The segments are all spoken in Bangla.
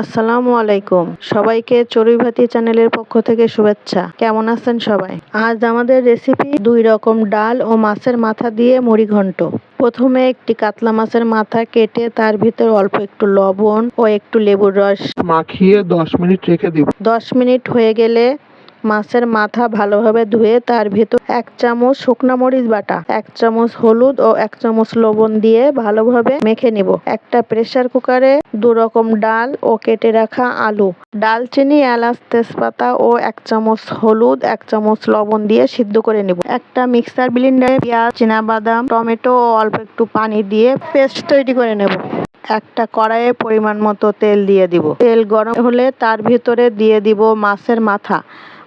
আসসালামু আলাইকুম। সবাইকে চড়ুই ভাতি চ্যানেলের পক্ষ থেকে শুভেচ্ছা। কেমন আছেন সবাই? আজ আমাদের রেসিপি দুই রকম ডাল ও মাছের মাথা দিয়ে মুড়ি ঘন্ট। প্রথমে একটি কাতলা মাছের মাথা কেটে তার ভিতর অল্প একটু লবণ ও একটু লেবুর রস। মাখিয়ে দশ মিনিট রেখে দিব। দশ মিনিট হয়ে গেলে মাছের মাথা ভালোভাবে ধুয়ে তার ভেতর এক চামচ শুকনা মরিচ বাটা, এক চামচ হলুদ ও এক চামচ লবণ দিয়ে ভালোভাবে মেখে নিব। একটা প্রেসার কুকারে দু রকম ডাল ও কেটে রাখা আলু। ডালচিনি এলাচ, তেজপাতা ও এক চামচ হলুদ, এক চামচ লবণ দিয়ে সিদ্ধ করে নিব। একটা মিক্সার ব্লেন্ডারে পেঁয়াজ বাদাম টমেটো ও অল্প একটু পানি দিয়ে পেস্ট তৈরি করে নেব। একটা কড়াইয়ে পরিমাণ মতো তেল দিয়ে দিব। তেল গরম হলে তার ভিতরে দিয়ে দিব মাছের মাথা।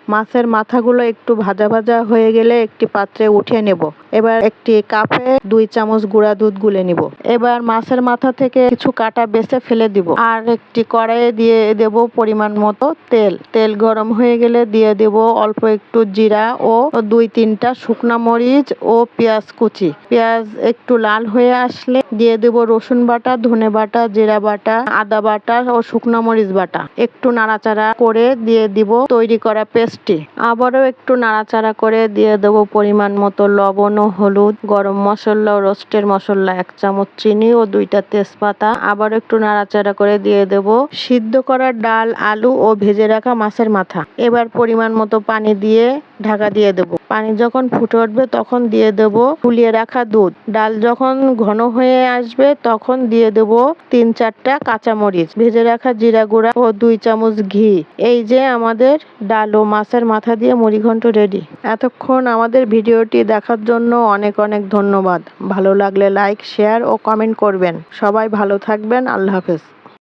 মাছের মাথাগুলো একটু ভাজা ভাজা হয়ে গেলে একটি পাত্রে উঠিয়ে নেব। এবার একটি কাপে দুই চামচ গুঁড়া দুধ গুলে নিব। এবার মাছের মাথা থেকে কিছু কাটা বেছে ফেলে দিব। আর একটি কড়াইয়ে দিয়ে দেব পরিমাণ মতো তেল। তেল গরম হয়ে গেলে দিয়ে দেব অল্প একটু জিরা ও দুই তিনটা শুকনা মরিচ ও পেঁয়াজ কুচি। পেঁয়াজ একটু লাল হয়ে আসলে দিয়ে দেব রসুন বাটা, ধনে বাটা, জিরা বাটা, আদা বাটা ও শুকনো মরিচ বাটা। একটু নাড়াচাড়া করে দিয়ে দিব তৈরি করা পেস্টটি। আবারও একটু নাড়াচাড়া করে দিয়ে দেব পরিমাণ মতো লবণ ও হলুদ, গরম মশলা ও রোস্টের মশলা, এক চামচ চিনি ও দুইটা তেজপাতা। আবার একটু নাড়াচাড়া করে দিয়ে দেব সিদ্ধ করা ডাল, আলু ও ভেজে রাখা মাছের মাথা। এবার পরিমাণ মতো পানি দিয়ে ঢাকা দিয়ে দেব। পানি যখন ফুটে উঠবে তখন দিয়ে দেব ফুলিয়ে রাখা দুধ। ডাল যখন ঘন হয়ে আসবে তখন দিয়ে দেব তিন চারটা কাঁচামরিচ। ভেজে রাখা জিরা গুঁড়া ও দুই চামচ ঘি। এই যে আমাদের ডাল ও মাছের মাথা দিয়ে মুড়ি ঘন্ট রেডি। এতক্ষণ আমাদের ভিডিওটি দেখার জন্য অনেক অনেক ধন্যবাদ। ভালো লাগলে লাইক, শেয়ার ও কমেন্ট করবেন। সবাই ভালো থাকবেন। আল্লাহ হাফেজ।